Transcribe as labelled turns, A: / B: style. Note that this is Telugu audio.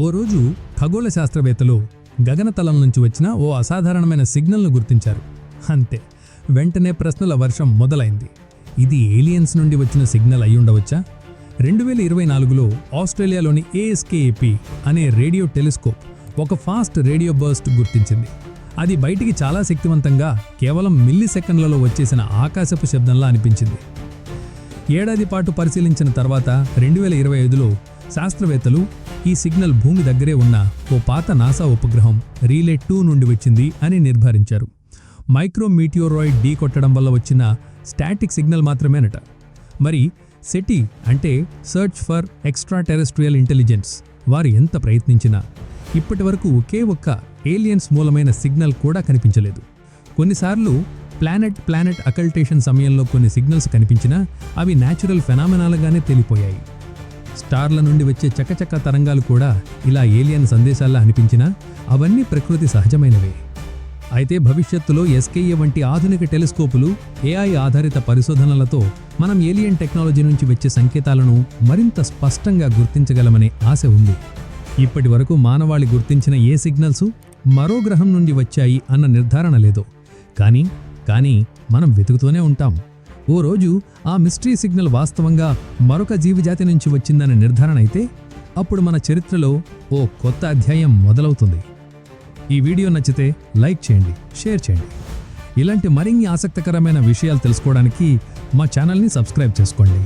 A: ఓ రోజు ఖగోళ శాస్త్రవేత్తలు గగనతలం నుంచి వచ్చిన ఓ అసాధారణమైన సిగ్నల్ను గుర్తించారు. అంతే వెంటనే ప్రశ్నల వర్షం మొదలైంది. ఇది ఏలియన్స్ నుండి వచ్చిన సిగ్నల్ అయి ఉండవచ్చా? రెండు వేల ఇరవై నాలుగులో ఆస్ట్రేలియాలోని ఏఎస్కేఏపి అనే రేడియో టెలిస్కోప్ ఒక ఫాస్ట్ రేడియో బర్స్ట్ గుర్తించింది. అది బయటికి చాలా శక్తివంతంగా కేవలం మిల్లీ సెకండ్లలో వచ్చేసిన ఆకాశపు శబ్దంలా అనిపించింది. ఏడాది పాటు పరిశీలించిన తర్వాత రెండు వేల ఇరవై ఐదులో శాస్త్రవేత్తలు ఈ సిగ్నల్ భూమి దగ్గరే ఉన్న ఓ పాత నాసా ఉపగ్రహం రీలే టూ నుండి వచ్చింది అని నిర్ధారించారు. మైక్రోమీటియోరాయిడ్ డీ ఢీ కొట్టడం వల్ల వచ్చిన స్టాటిక్ సిగ్నల్ మాత్రమేనట. మరి సెటి అంటే search for extraterrestrial intelligence వారు ఎంత ప్రయత్నించినా ఇప్పటి వరకు ఒకే ఒక్క ఏలియన్స్ మూలమైన సిగ్నల్ కూడా కనిపించలేదు. కొన్నిసార్లు ప్లానెట్ ప్లానెట్ అకల్టేషన్ సమయంలో కొన్ని సిగ్నల్స్ కనిపించినా అవి న్యాచురల్ ఫెనామినాలుగానే తేలిపోయాయి. స్టార్ల నుండి వచ్చే చకచక తరంగాలు కూడా ఇలా ఏలియన్ సందేశాల్లా అనిపించినా అవన్నీ ప్రకృతి సహజమైనవే. అయితే భవిష్యత్తులో ఎస్కేఏ వంటి ఆధునిక టెలిస్కోపులు ఏఐ ఆధారిత పరిశోధనలతో మనం ఏలియన్ టెక్నాలజీ నుంచి వచ్చే సంకేతాలను మరింత స్పష్టంగా గుర్తించగలమనే ఆశ ఉంది. ఇప్పటి వరకు మానవాళి గుర్తించిన ఏ సిగ్నల్స్ మరో గ్రహం నుండి వచ్చాయి అన్న నిర్ధారణ లేదు. కానీ కానీ మనం వెతుకుతూనే ఉంటాం. ఓ రోజు ఆ మిస్టరీ సిగ్నల్ వాస్తవంగా మరొక జీవజాతి నుంచి వచ్చిందనే నిర్ధారణ అయితే అప్పుడు మన చరిత్రలో ఓ కొత్త అధ్యాయం మొదలవుతుంది. ఈ వీడియో నచ్చితే లైక్ చేయండి షేర్ చేయండి. ఇలాంటి మరిన్ని ఆసక్తికరమైన విషయాలు తెలుసుకోవడానికి మా ఛానల్ని సబ్స్క్రైబ్ చేసుకోండి.